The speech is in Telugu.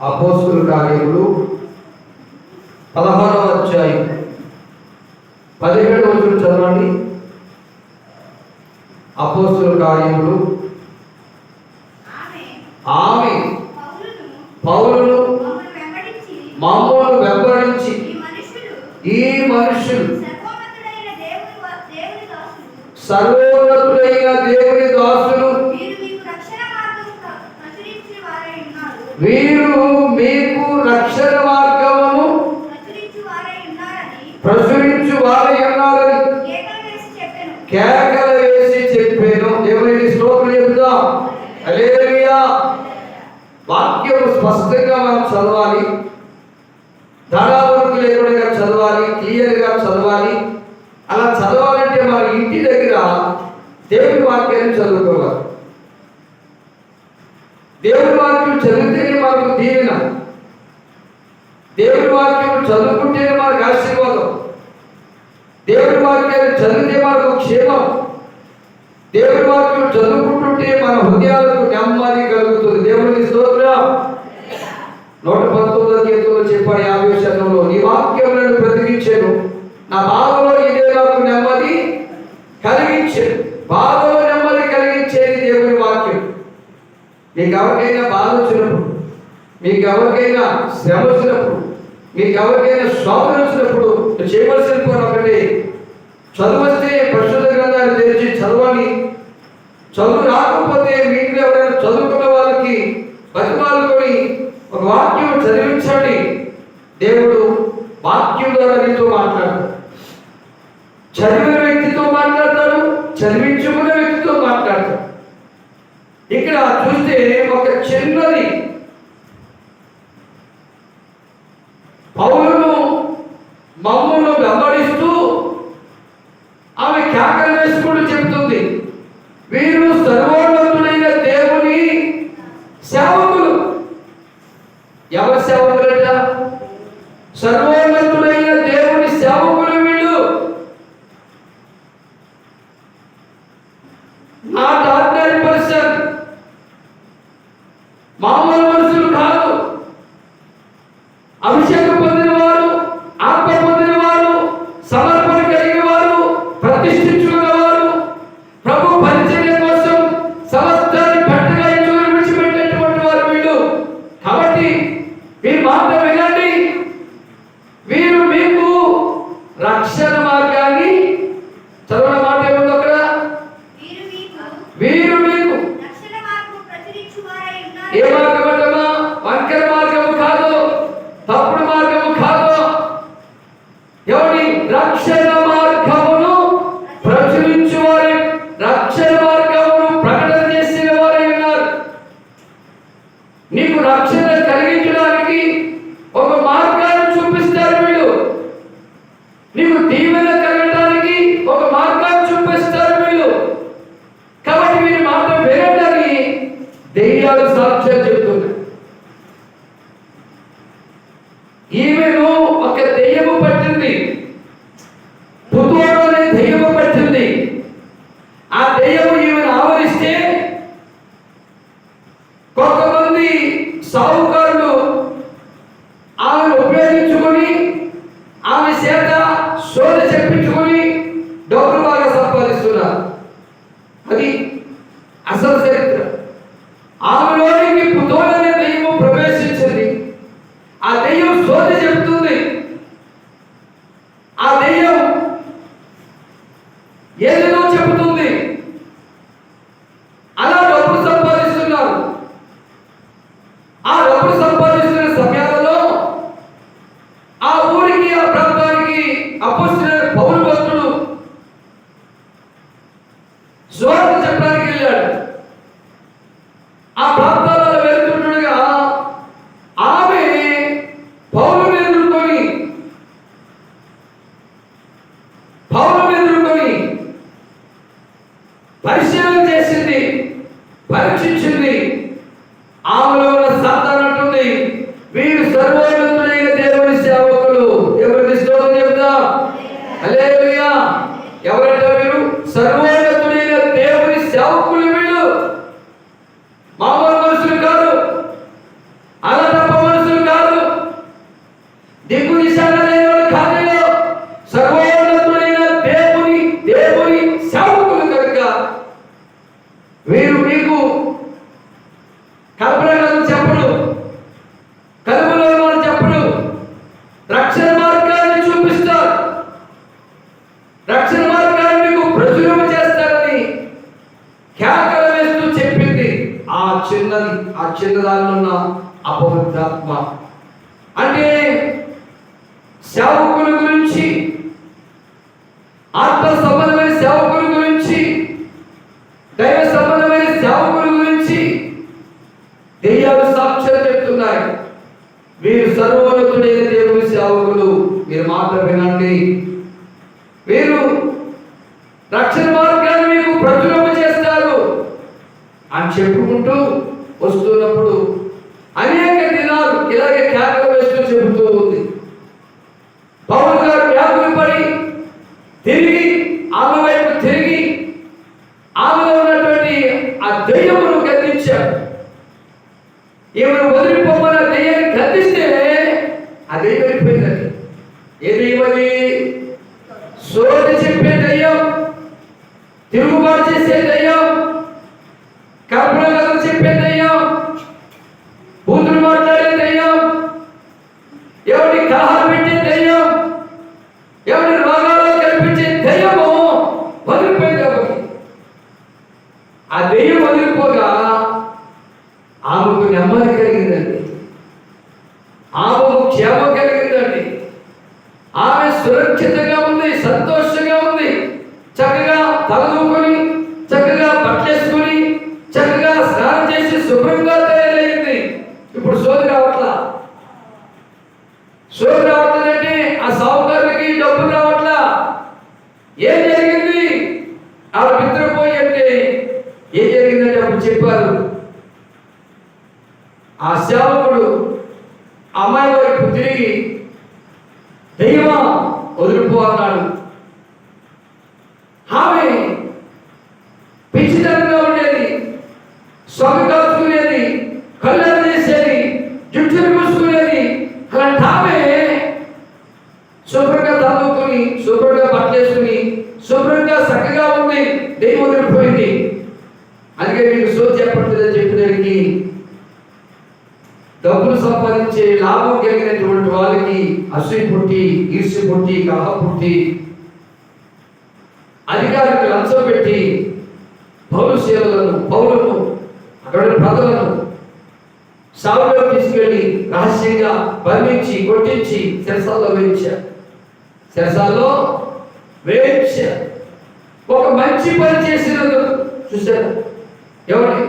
అపోస్తుల కార్యములు పదహారవ అధ్యాయం పదిహేడు రోజులు చదవండి. అపోస్తుల కార్యములు ఆమె పౌరులు మమ్మల్ని వెంబడించి ఈ మనుషులు సర్వోన్నతుడైన దేవుని వా- దేవుని దాసులు సర్వోన్నతుడైన దేవుని దాసులు వీరు మీకు రక్షణ మార్గం ప్ర- ప్రచురించి వారై ఉన్నారు వీరు మీకు రక్షణ మార్గమును ప్రచురించి వారై ఉన్నారని ప్రచురించు వారి ఉన్నారని కేకలు వేసి చెప్పాను కేకలు వేసి చెప్పాను దేవునికి స్తోత్రం చెప్తాం హల్లెలూయా వాక్యం స్పష్టంగా మనం చదవాలి. దాదాపు లేకుండా చదవాలి క్లియర్గా చదవాలి. అలా చదవాలంటే మన ఇంటి దగ్గర దేవుని వాక్యాన్ని చదువుకోవాలి. దేవుని వాక్యం చదివితేనే మనకు దీవెన. దేవుని వాక్యం చదువుకుంటేనే మనకు ఆశీర్వాదం. దేవుని వాక్యాన్ని చదివితే మనకు క్షేమం. దేవుని వాక్యం చదువుకుంటుంటే మన హృదయాలకు నెమ్మది కలుగుతుంది. దేవునికి స్తోత్రం. నూట పంతొమ్మిదో గీతంలో చెప్పాడు యాభై శతంలో నీ వాక్యములను నన్ను నా బాధలో ఇదే నాకు నెమ్మది కలిగించాను. బాధలో నెమ్మది కలిగించేది దేవుని వాక్యం. మీకు ఎవరికైనా బాధ వచ్చినప్పుడు మీకు ఎవరికైనా శ్రమ వచ్చినప్పుడు మీకు ఎవరికైనా స్వామి వచ్చినప్పుడు చేయవలసిన పని ఒకటి. చదువు వస్తే పరిశుద్ధ గ్రంథాన్ని తెరిచి చదవాలి. చదువు రాకపోతే మీకు ఎవరైనా చదువుకున్న వాళ్ళకి బతిమాలుకొని ఒక వాక్యం చదివించండి. దేవుడు వాక్యం ద్వారా నీతో మాట్లాడతాడు చదివిన వ్యక్తితో మాట్లాడతాడు చదివించుకున్న వ్యక్తితో మాట్లాడతాడు. ఇక్కడ చూస్తే ఒక చిన్నది పౌరును మమ్మల్ని వెంబడిస్తూ ఆమె కేకలు వేసుకుంటూ చెప్తుంది. వీరు సర్వోన్నతుడైన దేవుని సేవకులు ఎవరి సేవకులట సర్వోన్నతుడైన దేవుని సేవకులు వీళ్ళు నాట్ ఆర్డినరీ పర్సన్ మామూలు దెయ్యాలు సాక్ష్యాలు చెప్తున్నాయి ఈమెను ఒక దెయ్యము పట్టింది. పుతోడు అనే దెయ్యము పట్టింది. ఆ దెయ్యము ఈమెను ఆవరిస్తే కొంతమంది సాహుకారులు నీకు నిశాన లేనివాడు కాదు నేను సర్వోన్నతుడైన వీరు మీకు కల్పనలు చెప్పడు కలుపులో వాళ్ళు రక్షణ మార్గాన్ని చూపిస్తారు. రక్షణ మార్గాన్ని మీకు ప్రచురం చేస్తారని కేకలు వేస్తూ చెప్పింది ఆ చిన్నది ఆ చిన్నదానిలో ఉన్న అపవిత్రాత్మ. సేవకుల గురించి ఆత్మ సంబంధమైన సేవకుల గురించి దైవ సంబంధమైన సేవకుల గురించి దెయ్యాలు సాక్ష్యాలు చెప్తున్నాయి. వీరు సర్వోన్నతుడైన దేవుని సేవకులు. మీరు మాట వినండి. వీరు రక్షణ మార్గాన్ని మీకు ప్రచురణ చేస్తారు అని చెప్పుకుంటూ వస్తున్నప్పుడు అనేక దినాలు ఇలాగే కేకలు వేస్తూ చెబుతూ ఉంది. పౌరు గారు వ్యాకులు పడి తిరిగి ఆమె వైపు తిరిగి ఆమెలో ఉన్నటువంటి ఆ దెయ్యమును గద్దించాడు ఈమెను వదిలిపోమని ఆ దెయ్యాన్ని గద్దిస్తే ఆ దెయ్యం వెళ్ళిపోయిందండి. ఏ దెయ్యమది సోది చెప్పే తిరుగుబాటు చేసే దయ్యం కల్పన కథలు చెప్పే దయ్యం బూతులు మాట్లాడే దయ్యం ఎవరి కలహాలు పెట్టే దయ్యం ఎవరి రోగాలు కల్పించే దయ్యము వదిలిపోయింది ఆమెకి ఆ దెయ్యం వదిలిపోగా ఆమెకు నెమ్మది కలిగిందండి. చెప్పారు. ఆ సేవకుడు అమ్మాయి వైపు తిరిగి దైవమా వదిలిపో అన్నాడు. ఆమె పిచ్చితనంగా ఉండేది. సొగ లాభం కలిగినటువంటి వాళ్ళకి అసూయ పుట్టి ఈర్ష్య పుట్టి కలహ పుట్టి అధికారులకు లంచం పెట్టి పౌరుసేవలను పౌరులను అక్కడ ప్రజలను సాగులో తీసుకెళ్ళి రహస్యంగా బంధించి కొట్టించి శిరసాల్లో వేయించారు. శిరసాల్లో వేయించారు. ఒక మంచి పని చేసినందుకు చూశారు? ఎవరి